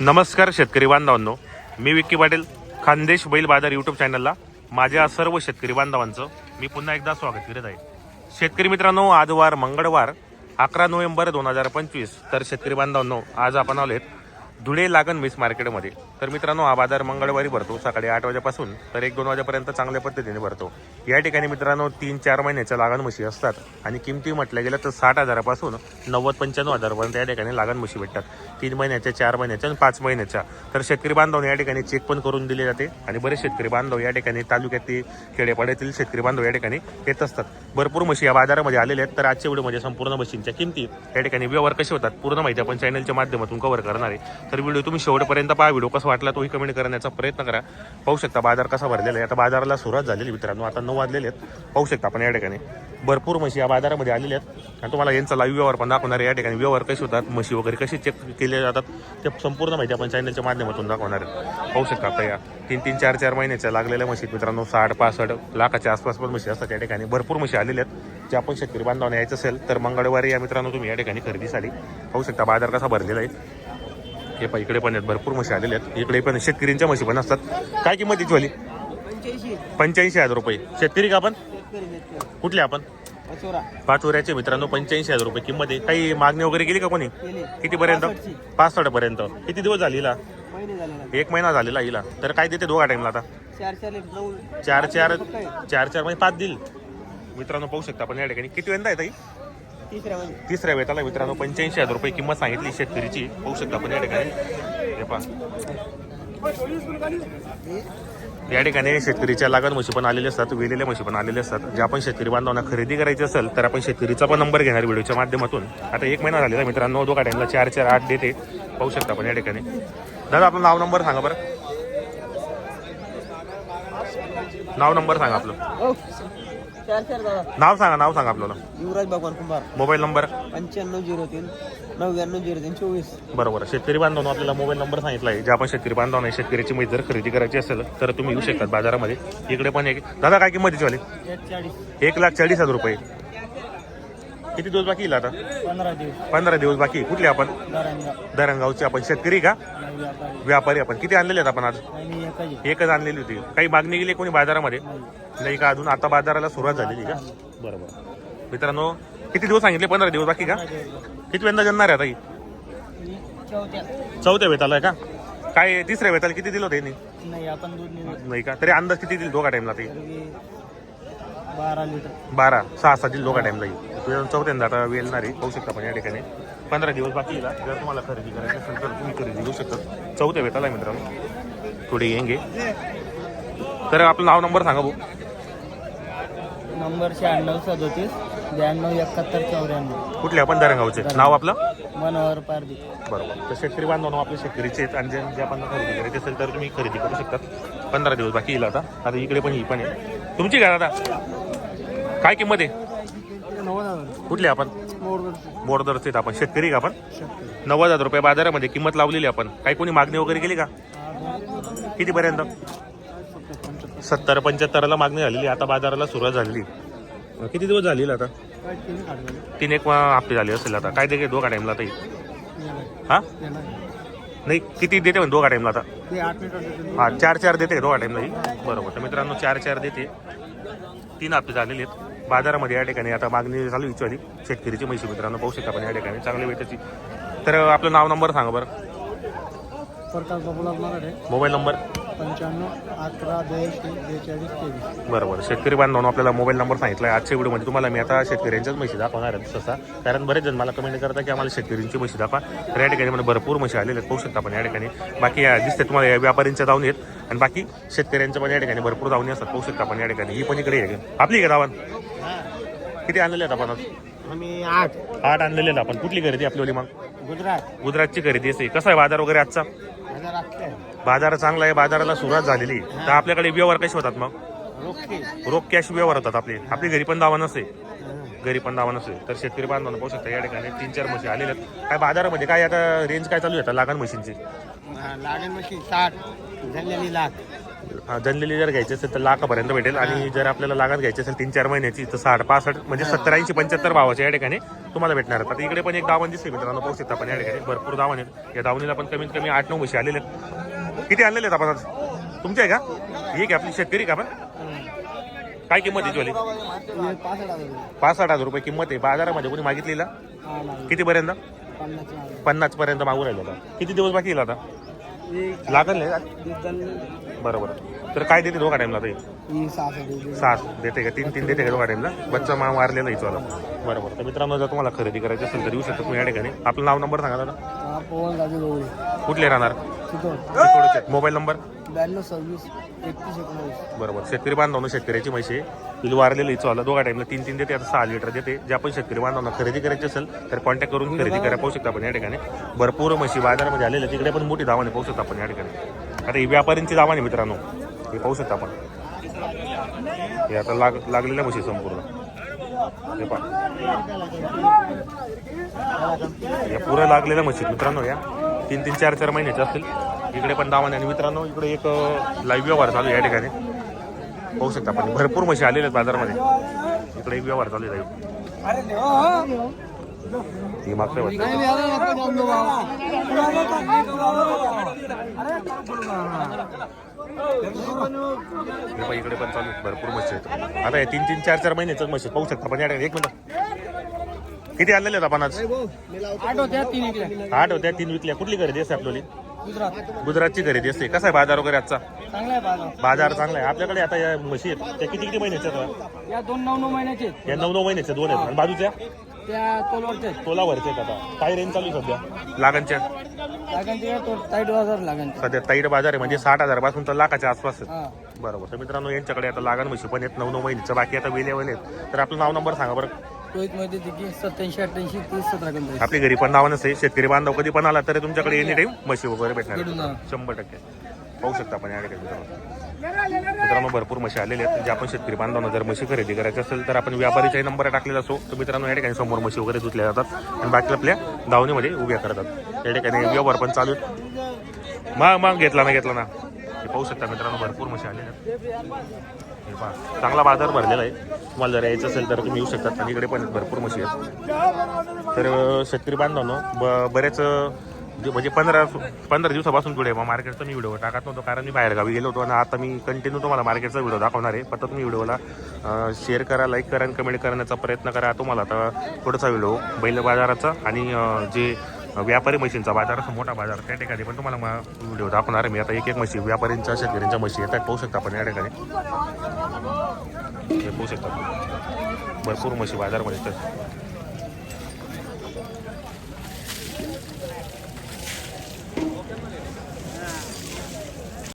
नमस्कार शेतकरी बांधवांनो. मी विक्की पाटील खानदेश बैल बाजार यूट्यूब चॅनलला माझ्या सर्व शेतकरी बांधवांचं मी पुन्हा एकदा स्वागत करीत आहे. शेतकरी मित्रांनो आजवार मंगळवार अकरा नोव्हेंबर दोन हजार पंचवीस. तर शेतकरी बांधवांनो आज आपण आलोत धुळे लागण मिस मार्केटमध्ये. तर मित्रांनो हा बाजार मंगळवारी भरतो सकाळी आठ वाजेपासून तर एक दोन वाजेपर्यंत चांगल्या पद्धतीने भरतो. या ठिकाणी मित्रांनो तीन चार महिन्याच्या लागण म्हशी असतात आणि किमती म्हटल्या गेल्या तर साठ हजारापासून नव्वद पंच्याण्णव हजारपर्यंत या ठिकाणी लागण म्हशी भेटतात. तीन महिन्याच्या चार महिन्याच्या आणि पाच महिन्याच्या. तर शेतकरी बांधव या ठिकाणी चेक पण करून दिले जाते आणि बरेच शेतकरी बांधव या ठिकाणी तालुक्यातील खेडेपाड्यातील शेतकरी बांधव या ठिकाणी येत असतात. भरपूर म्हशी या बाजारामध्ये आलेल्या आहेत. तर आजच्या व्हिडिओमध्ये संपूर्ण म्हशींच्या किमती या ठिकाणी व्यवहार कसे होतात पूर्ण माहिती आपण चॅनलच्या माध्यमातून कव्हर करणार आहे. तर व्हिडिओ तुम्ही शेवटपर्यंत पहा. व्हिडिओ कसा वाटला तोही कमेंट करण्याचा प्रयत्न करा. पाहू शकता बाजार कसा भरलेला आहे. आता बाजाराला सुरुवात झालेली मित्रांनो. आता नऊ वाजलेले आहेत. पाहू शकता आपण या ठिकाणी. भरपूर म्हशी या बाजारामध्ये आलेल्या आहेत. आणि तुम्हाला यांचा लाईव्ह व्यवहार पण दाखवणार आहे. या ठिकाणी व्यवहार कसे होतात म्हशी वगैरे कसे चेक केले जातात ते संपूर्ण माहिती आपण चॅनलच्या माध्यमातून दाखवणार आहे. पाहू शकता आता या तीन तीन चार चार महिन्याच्या लागलेल्या म्हशी मित्रांनो. साठ पासष्ट लाखाच्या आसपास पण म्हशी असतात या ठिकाणी. भरपूर म्हशी आलेल्या आहेत. जे आपण शेतकरी बांधवांना यायचं असेल तर मंगळवारी या मित्रांनो तुम्ही या ठिकाणी खरेदीसाठी पाहू शकता बाजार कसा भरलेला आहे. हे पहा इकडे पण आहेत भरपूर म्हशी आलेल्या आहेत. इकडे पण शेतकरींच्या म्हशी पण असतात. काय किंमत तिची वाली? पंच्याऐंशी हजार रुपये. शेतकरी का आपण? कुठले आपण? पाचोऱ्याचे पाच मित्रांनो पंच्याऐंशी हजार रुपये किंमत आहे. काही मागणी वगैरे केली का कोणी? केले कितीपर्यंत पाच पर्यंत. किती दिवस झालेला हिला? एक महिना झालेला हिला. तर काय देते दोघा टाइमला आता? चार चार चार चार म्हणजे पाच दिल. मित्रांनो पाहू शकता आपण या ठिकाणी. किती वेळा आहे ताई? तिसऱ्या वेताला मित्रांनो पंच्याऐंशी हजार रुपये किंमत सांगितली शेतकरीची. पाहू शकता आपण या ठिकाणी. या ठिकाणी शेतकरीच्या लागण म्हशी पण आलेले असतात वेलेल्या म्हशी पण आलेले असतात. जे आपण शेतकरी बांधवांना खरेदी करायची असेल तर आपण शेतकरीचा पण नंबर घेणार व्हिडिओच्या माध्यमातून. आता एक महिना झालेला मित्रांनो दोघा टाइमला चार चार आठ देते. पाहू शकता आपण या ठिकाणी. दादा आपलं नाव नंबर सांगा बरं. नाव नंबर सांगा आपलं. हो. चार चार दादा. नाव सांगा नाव सांगा आपल्याला. युवराज भगवान कुंभार. Mobile number? पंच्याण्णव झिरो तीन नव्याण्णव झिरो तीन चोवीस. बरोबर शेतकरी बांधवांनो आपल्याला मोबाईल नंबर सांगितला आहे जे आपण शेतकरी बांधवांना शेतकरीची माहिती जर खरेदी करायची असेल तर तुम्ही येऊ शकतात बाजारामध्ये. इकडे पण एक. दादा काय किंमतीची वाली? एक लाख चाळीस हजार रुपये. किती दिवस बाकी येईल आता? पंधरा दिवस. पंधरा दिवस बाकी कुठले आपण? दरांगा. दरंगावचे आपण. शेतकरी का? व्यापारी. व्यापारी आपण. किती आणलेले आहेत आपण आज? एकाची एकच आणलेली होती. काही मागणी गेली कोणी बाजारामध्ये? नाही. का? अजून आता बाजाराला सुरुवात झालेली का? बरोबर. मित्रांनो किती दिवस सांगितले? पंधरा दिवस बाकी का? किती वेळा जन्णार आहे आता ही? चौथ्या. चौथ्या वेताला आहे का? काय तिसऱ्या वेताला किती दिलं होतं यांनी? नाही आपण दूध नाही नाही का? तरी अंदाज किती दिल दोघा टाइमला ते? बारा लिटर. बारा सहा सहा दिल दोघा टाइमला येईल चौथ्यांदा आता नाही पाहू शकता आपण या ठिकाणी. पंधरा दिवस बाकी जर तुम्हाला खरेदी करायची असेल तर तुम्ही खरेदी करू शकता. चौथ्या वेताला आहे मित्रांनो. थोडे येंगे तर आपलं नाव नंबर सांगा भाऊ. नंबर शहाण्णव सदोतीस ब्याण्णव एकाहत्तर चौऱ्याण्णव. कुठले आपण दरंगावचे नाव आपलं? मनोहर पारदी बरोबर. तर शेतकरी बांधव आपले शेतकरीचे आहेत आणि जे जे आपण खरेदी करायची असेल तर तुम्ही खरेदी करू शकतात पंधरा दिवस बाकी येईल आता. आता इकडे पण ही पण आहे. तुमची का दादा? काय किंमत आहे? नव्वद हजार कुठले आपण? बोर्डरचे आहेत आपण. शेतकरी का आपण? नव्वद हजार रुपये बाजारामध्ये किंमत लावलेली आपण. काही कोणी मागणी वगैरे केली का? कितीपर्यंत? सत्तर पंच्याहत्तरला मागणी झालेली. आता बाजाराला सुरुवात झालेली. किती दिवस झाली आता? तीन एक हप्ते झाले असेल आता. काय देते दोघा टाइमला आता हा? नाही किती देते म्हणजे दोघा टाइमला आता? हा चार चार देते दोघा टाइमला बरोबर. तर मित्रांनो चार चार देते. तीन हप्ते झालेले आहेत. बाजारामध्ये या ठिकाणी आता मागणी चालू इच्छाली शेतकरीची म्हशी मित्रांनो पाहू शकता आपण या ठिकाणी. चांगली वेटेची तर आपलं नाव नंबर सांगा बरं. प्रकाश बाबूलाल मराठे. Mobile number? पंच्याण्णव अकरा ब्याऐंशी बेचाळीस तेवीस. बरोबर. शेतकरी बांधवांनो आपल्याला मोबाईल नंबर सांगितला आहे आजच्या व्हिडिओमध्ये तुम्हाला मी आता शेतकऱ्यांच्याच म्हशी दाखवणार आहे तसा कारण बरेच जण मला कमेंट करतात की आम्हाला शेतकऱ्यांची म्हशी दाखवा. तर या ठिकाणी मला भरपूर म्हशी आलेल्या आहेत. पाहू शकता आपण या ठिकाणी. बाकी या दिसते तुम्हाला या व्यापाऱ्यांच्या दावणी आहेत. आणि बाकी शेतकऱ्यांच्या पण या ठिकाणी भरपूर दावणी असतात. पाहू शकता आपण या ठिकाणी. ही पण इकडे आहे. आपली का दावण किती आणलेले आहेत आपण आज? आम्ही आठ. आठ आणलेले आहेत आपण. कुठली खरेदी आपली मग? गुजरात. गुजरातची खरेदी असते कसा आहे बाजार वगैरे आजचा? हजार बाजार चांगला आहे. बाजाराला सुरुवात झालेली. तर आपल्याकडे व्यवहार कसे होतात मग? रोखे रोख कॅश व्यवहार होतात आपले. आपली घरी पण दावा नसते घरी पण दावा नसते तर शेतकरी बांधवांना पाहू शकता या ठिकाणी तीन चार म्हशी आलेल्या आहेत. काय बाजारामध्ये काय आता रेंज काय चालू आहे आता? लागण मशीनची लागेल मशीन साठ. झालेली लाख. जनलेली जर घ्यायची असेल तर लाखापर्यंत भेटेल. आणि जर आपल्याला लागत घ्यायची असेल तीन चार महिन्याची तर साठ पासष्ट म्हणजे सत्तर ऐंशी पंच्याहत्तर भावाचे या ठिकाणी तुम्हाला भेटणार आता इकडे पण एक दावण दिसते मित्रांनो पाहू शकता पण या ठिकाणी. भरपूर दावण आहेत. या दावणीला पण कमीत कमी आठ नऊ म्हशी आलेले आहेत. किती आणलेले आहेत आपण तुमचे आहे का? ही की आपली शेतकरी का आपण? काय किंमत आहे ज्वाली पासष्ट हजार रुपये. पाच साठ हजार रुपये किंमत आहे. बाजारामध्ये कोणी मागितलेला? कितीपर्यंत. पन्नास पर्यंत मागू राहिलं आता किती दिवस बाकी येईल आता? लागल नाही. बरोबर तर काय देते दोघा टाइमला ते. सात देते का? तीन तीन देते का टाइमला बच्चा मा मारलेला आहे चला बरोबर. तर मित्रांनो जर तुम्हाला खरेदी करायची असेल तर येऊ शकता तुम्ही या ठिकाणी. आपलं नाव नंबर सांगा दादा. कुठले राहणार? Mobile number? ब्याण्णव सव्वीस एकतीस एकोणवीस. बरोबर. शेतकरी बांधवांना शेतकऱ्याची म्हशी तिला वारलेलं इथं आलं दोघा टाइमला तीन तीन देते. आता सहा लिटर देते. जे आपण शेतकरी बांधवांना खरेदी करायची असेल तर कॉन्टॅक्ट करून खरेदी करा. पाहू शकता आपण या ठिकाणी. भरपूर म्हशी बाजारामध्ये आलेल्या तिकडे पण मोठी दावाने पाहू शकता आपण या ठिकाणी. आता ही व्यापाऱ्यांची दावाने मित्रांनो. हे पाहू शकता आपण. हे आता लाग लागलेल्या म्हशी संपूर्ण. हे या पुऱ्या लागलेल्या म्हशी मित्रांनो या. तीन तीन चार चार महिन्याचे असतील. इकडे पण दावाने आणि मित्रांनो इकडे एक लाईव्ह व्यवहार चालू आहे या ठिकाणी. पाहू शकता आपण. भरपूर म्हशी आलेल्या आहेत बाजारामध्ये. इकडे एक व्यवहार चालू आहे ही मागच्या इकडे पण चालू भरपूर आहेत. आता हे तीन तीन चार चार महिन्याचं म्हशी पाहू शकता पण या एक मिनिट. किती आणलेले आहेत आपण आज? आठ होत्या तीन आठ होत्या तीन विकल्या. कुठली खरेदी असते आपल्याला गुजरात. गुजरातची खरेदी असते. कसा आहे बाजार वगैरे आजचा? बाजार. चांगला आहे. आपल्याकडे आता या म्हशी आहेत. त्या किती किती महिन्याच्या या दोन नऊ नऊ महिन्याचे. या नऊ नऊ महिन्याच्या दोन आहेत. आणि बाजूच्या? त्या आहेत. तोलावरचे आहेत आता. काय रेंज चालू आहे सध्या? लागांच्या लागांचे काय तो साईड बाजार लागांचे सध्या ताईड बाजार आहे म्हणजे साठ हजारपासून तर लाखाच्या आसपास आहे. हा. बरोबर. तर मित्रांनो यांच्याकडे आता लागण म्हशी पण आहेत नऊ नऊ महिन्याचं बाकी आता वेले वेले आहेत. तर आपलं नाव नंबर सांगा बरं. रोहित मध्ये तिथे सत्याऐंशी अठ्ठ्याऐंशी तीस सतरा एकोणचाळीस आपली घरी पण नाव नसते शेतकरी बांधव कधी पण आला तरी तुमच्याकडे एनी टाईम म्हशी वगैरे भेटणार भेटून आहेत. जाणार. शंभर टक्के. पाहू शकता आपण या ठिकाणी. मित्रांनो मित्रांनो भरपूर मशी आलेले आहेत. जे आपण शेतकरी बांधवांना जर मशी खरेदी करायची असेल तर आपण व्यापारीचाही नंबर टाकलेला असो. तर मित्रांनो या ठिकाणी समोर मशी वगैरे धुतल्या जातात आणि बाकी आपल्या दावणीमध्ये उभ्या करतात. या ठिकाणी व्यवहार पण चालू आहेत. मग मग घेतला ना घेतला ना. हे पाहू शकता मित्रांनो भरपूर मशी आलेल्या आहेत. हे पहा चांगला बाजार भरलेला आहे. तुम्हाला जर यायचं असेल तर तुम्ही येऊ शकतात आणि इकडे पण भरपूर म्हशी आहेत. तर शेतकरी बांधवांनो ब बरेच म्हणजे, म्हणजे पंधरा पंधरा दिवसापासून पुढे मग मार्केटचा मी व्हिडिओ टाकत नव्हतो कारण मी बाहेरगावी गेलो होतो आणि आता मी कंटिन्यू तुम्हाला मार्केटचा व्हिडिओ दाखवणार आहे. फक्त तुम्ही व्हिडिओला शेअर करा लाईक करा आणि कमेंट करण्याचा प्रयत्न करा. तुम्हाला आता पुढचा व्हिडिओ बैल बाजाराचा आणि जे व्यापारी म्हशींचा बाजार असं मोठा बाजार त्या ठिकाणी पण तुम्हाला व्हिडिओ दाखवणार आहे. मी आता एक एक म्हशी व्यापाऱ्यांच्या शेतकऱ्यांच्या म्हशी येतात. पाहू शकता आपण या ठिकाणी. हे पाहू शकता. भरपूर म्हशी बाजारमध्ये तर